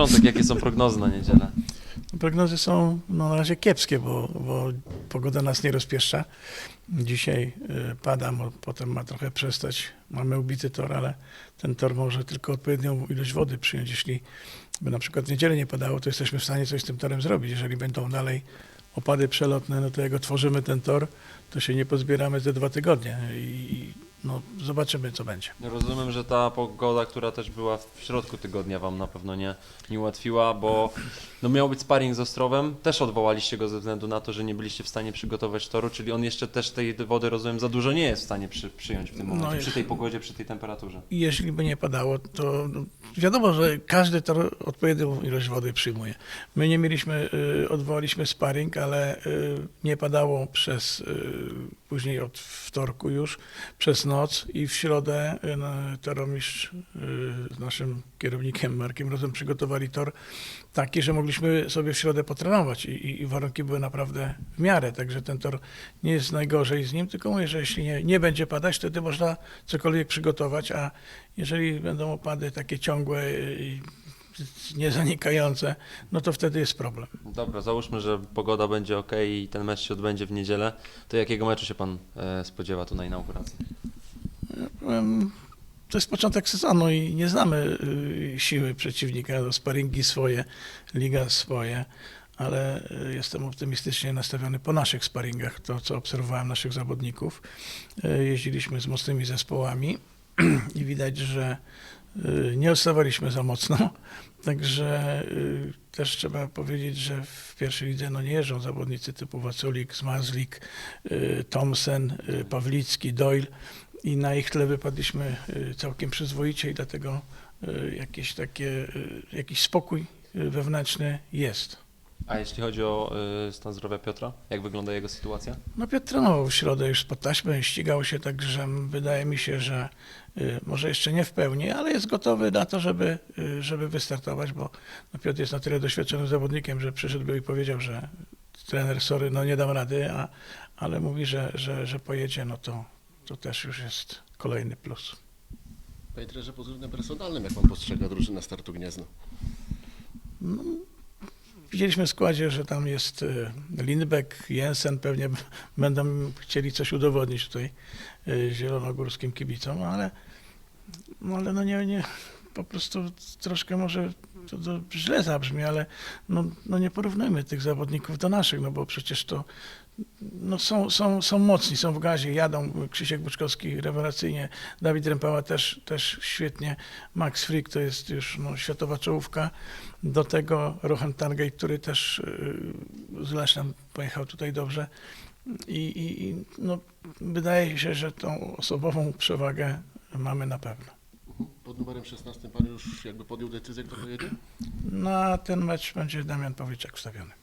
Początek, jakie są prognozy na niedzielę? Prognozy są no, na razie kiepskie, bo, bo pogoda nas nie rozpieszcza. Dzisiaj y, pada, potem ma trochę przestać. Mamy ubity tor, ale ten tor może tylko odpowiednią ilość wody przyjąć. Jeśli by na przykład w niedzielę nie padało, to jesteśmy w stanie coś z tym torem zrobić. Jeżeli będą dalej opady przelotne, no to jak otworzymy ten tor, to się nie pozbieramy ze dwa tygodnie i no, zobaczymy, co będzie. Rozumiem, że ta pogoda, która też była w środku tygodnia wam na pewno nie, nie ułatwiła, bo no miał być sparring z Ostrowem, też odwołaliście go ze względu na to, że nie byliście w stanie przygotować toru, czyli on jeszcze też tej wody, rozumiem, za dużo nie jest w stanie przy, przyjąć w tym No momencie, i- przy tej pogodzie, przy tej temperaturze. Jeśli by nie padało, to no, wiadomo, że każdy tor odpowiednią ilość wody przyjmuje. My nie mieliśmy, y, odwołaliśmy sparring, ale y, nie padało przez, y, później od wtorku już, przez noc i w środę no, toromistrz z naszym kierownikiem Markiem Rozem przygotowali tor taki, że mogliśmy sobie w środę potrenować i, i, i warunki były naprawdę w miarę, także ten tor nie jest najgorzej z nim, tylko mówię, że jeśli nie, nie będzie padać, wtedy można cokolwiek przygotować, a jeżeli będą opady takie ciągłe i niezanikające, no to wtedy jest problem. Dobra, załóżmy, że pogoda będzie ok i ten mecz się odbędzie w niedzielę, to jakiego meczu się pan e, spodziewa tu na inauguracji? To jest początek sezonu i nie znamy y, siły przeciwnika, sparingi swoje, liga swoje, ale y, jestem optymistycznie nastawiony po naszych sparingach, to co obserwowałem naszych zawodników. Y, Jeździliśmy z mocnymi zespołami i widać, że nie odstawaliśmy za mocno, także też trzeba powiedzieć, że w pierwszej lidze no nie jeżdżą zawodnicy typu Waculik, Zmazlik, Thompson, y, Pawlicki, Doyle i na ich tle wypadliśmy y, całkiem przyzwoicie i dlatego y, jakieś takie, y, jakiś spokój wewnętrzny jest. A jeśli chodzi o stan zdrowia Piotra, jak wygląda jego sytuacja? No Piotr trenował w środę już spod taśmy, ścigał się, także wydaje mi się, że może jeszcze nie w pełni, ale jest gotowy na to, żeby, żeby wystartować, bo no Piotr jest na tyle doświadczonym zawodnikiem, że przyszedłby i powiedział, że trener, sorry, no nie dam rady, a, ale mówi, że, że, że pojedzie, no to, to też już jest kolejny plus. Panie trenerze, pod względem personalnym, jak pan postrzega drużynę startu Gniezno? No, widzieliśmy w składzie, że tam jest y, Lindbeck, Jensen, pewnie będą chcieli coś udowodnić tutaj y, zielonogórskim kibicom, ale, no, ale no nie, nie, po prostu troszkę może to, to źle zabrzmi, ale no, no nie porównujmy tych zawodników do naszych, no bo przecież to no są, są, są mocni, są w gazie, jadą. Krzysiek Buczkowski rewelacyjnie, Dawid Rempała też, też świetnie, Max Frick to jest już no, światowa czołówka. Do tego Rohan Targej, który też yy, z Lesznem pojechał tutaj dobrze. I, i, i no, wydaje się, że tą osobową przewagę mamy na pewno. Pod numerem 16 pan już jakby podjął decyzję, kto pojedzie? Na ten mecz będzie Damian Pawliczak wstawiony.